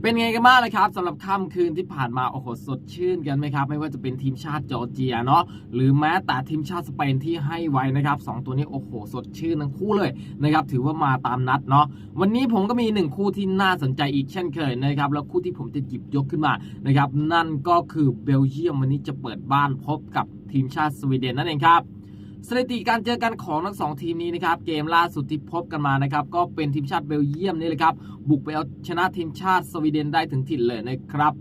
เป็นไงกันบ้างเลยครับสำหรับค่ำคืนที่ผ่านมาโอ้โหสดชื่นกันไหมครับ ไม่ว่าจะเป็นทีมชาติจอร์เจียเนาะหรือแม้แต่ทีมชาติสเปนที่ให้ไว้นะครับสองตัวนี้โอ้โหสดชื่นทั้งคู่เลยนะครับถือว่ามาตามนัดเนาะวันนี้ผมก็มีหนึ่งคู่ที่น่าสนใจอีกเช่นเคยนะครับแล้วคู่ที่ผมจะหยิบยกขึ้นมานะครับนั่นก็คือเบลเยียมวันนี้จะเปิดบ้านพบกับทีมชาติสวีเดนนั่นเองครับ สถิติการเจอกันของทั้งสองทีมนี้นะครับเกมล่าสุดที่พบกันมานะครับก็เป็นทีมชาติเบลเยียมนี่เลยครับบุกไปเอาชนะทีมชาติสวีเดนได้ถึงถิ่นเลยนะครับ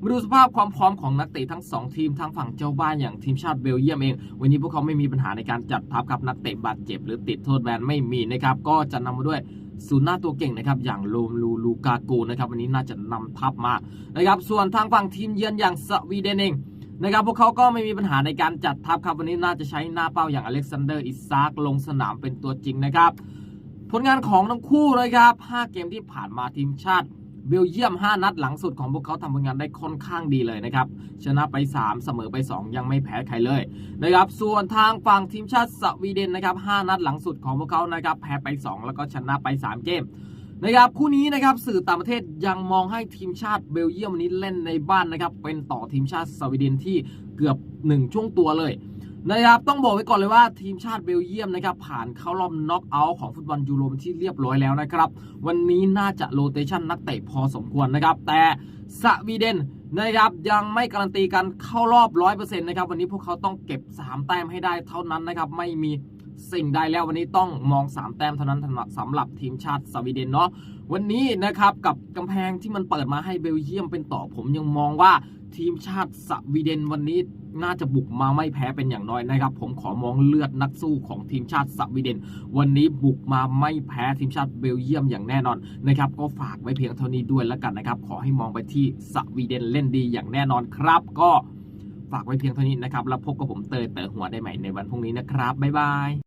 มาดูสภาพความพร้อมของนักเตะทั้ง 2 ทีมทั้งฝั่งเจ้าบ้านอย่างทีมชาติเบลเยียมเอง วันนี้พวกเขาไม่มีปัญหาในการจัดทัพครับนักเตะบาดเจ็บ หรือติดโทษแบนไม่มีนะครับก็จะนำมาด้วยศูนย์หน้าตัวเก่งนะครับอย่างโลมลูลูกากูนะครับวันนี้น่าจะนำทัพมานะครับส่วนทางฝั่งทีมเยือนอย่างสวีเดนเอง นะครับพวกเขาก็ไม่มีปัญหาในการจัดทัพครับวันนี้น่าจะใช้หน้าเป้าอย่างอเล็กซานเดอร์อิซากลงสนามเป็นตัวจริงนะครับ ผลงานของทั้งคู่เลยครับ 5 เกมที่ผ่านมาทีมชาติเบลเยียม 5 นัดหลังสุดของพวกเขาทำผลงานได้ค่อนข้างดีเลยนะครับ ชนะไป 3 เสมอไป 2 ยังไม่แพ้ใครเลยนะครับ ส่วนทางฝั่งทีมชาติสวีเดนนะครับ 5 นัดหลังสุดของพวกเขานะครับ แพ้ไป 2 แล้วก็ชนะไป 3 เกม นะครับคู่นี้นะครับสื่อต่างประเทศยังมองให้ทีมชาติเบลเยียมวันนี้เล่นในบ้านนะครับเป็นต่อทีมชาติสวีเดนที่เกือบ 1 ช่วงตัวเลยนะครับต้องบอกไว้ก่อนเลยว่าทีมชาติเบลเยียมนะครับผ่านเข้ารอบน็อกเอาท์ของฟุตบอลยูโรเป็นที่เรียบร้อยแล้วนะครับ วันนี้น่าจะโรเตชันนักเตะพอสมควรนะครับ แต่สวีเดนนะครับยังไม่การันตีการเข้ารอบ 100%นะครับวันนี้พวกเขาต้องเก็บ 3 แต้มให้ได้เท่านั้นนะครับไม่มี สิ่งใดแล้ววันนี้ต้องมอง 3 แต้มเท่านั้นสำหรับทีมชาติสวีเดนเนาะวันนี้นะครับกับกำแพงที่มันเปิดมาให้เบลเยียมเป็นต่อผมยังมองว่าทีมชาติสวีเดนวันนี้น่าจะบุกมาไม่แพ้เป็นอย่างน้อยนะครับ ผมขอมองเลือดนักสู้ของทีมชาติสวีเดน วันนี้บุกมาไม่แพ้ทีมชาติเบลเยียมอย่างแน่นอนนะครับ ก็ฝากไว้เพียงเท่านี้ด้วยแล้วกันนะครับ ขอให้มองไปที่สวีเดนเล่นดีอย่างแน่นอนครับ ก็ฝากไว้เพียงเท่านี้นะครับ แล้วพบกับผมเตยเต๋อหัวได้ใหม่ในวันพรุ่งนี้นะครับบ๊ายบาย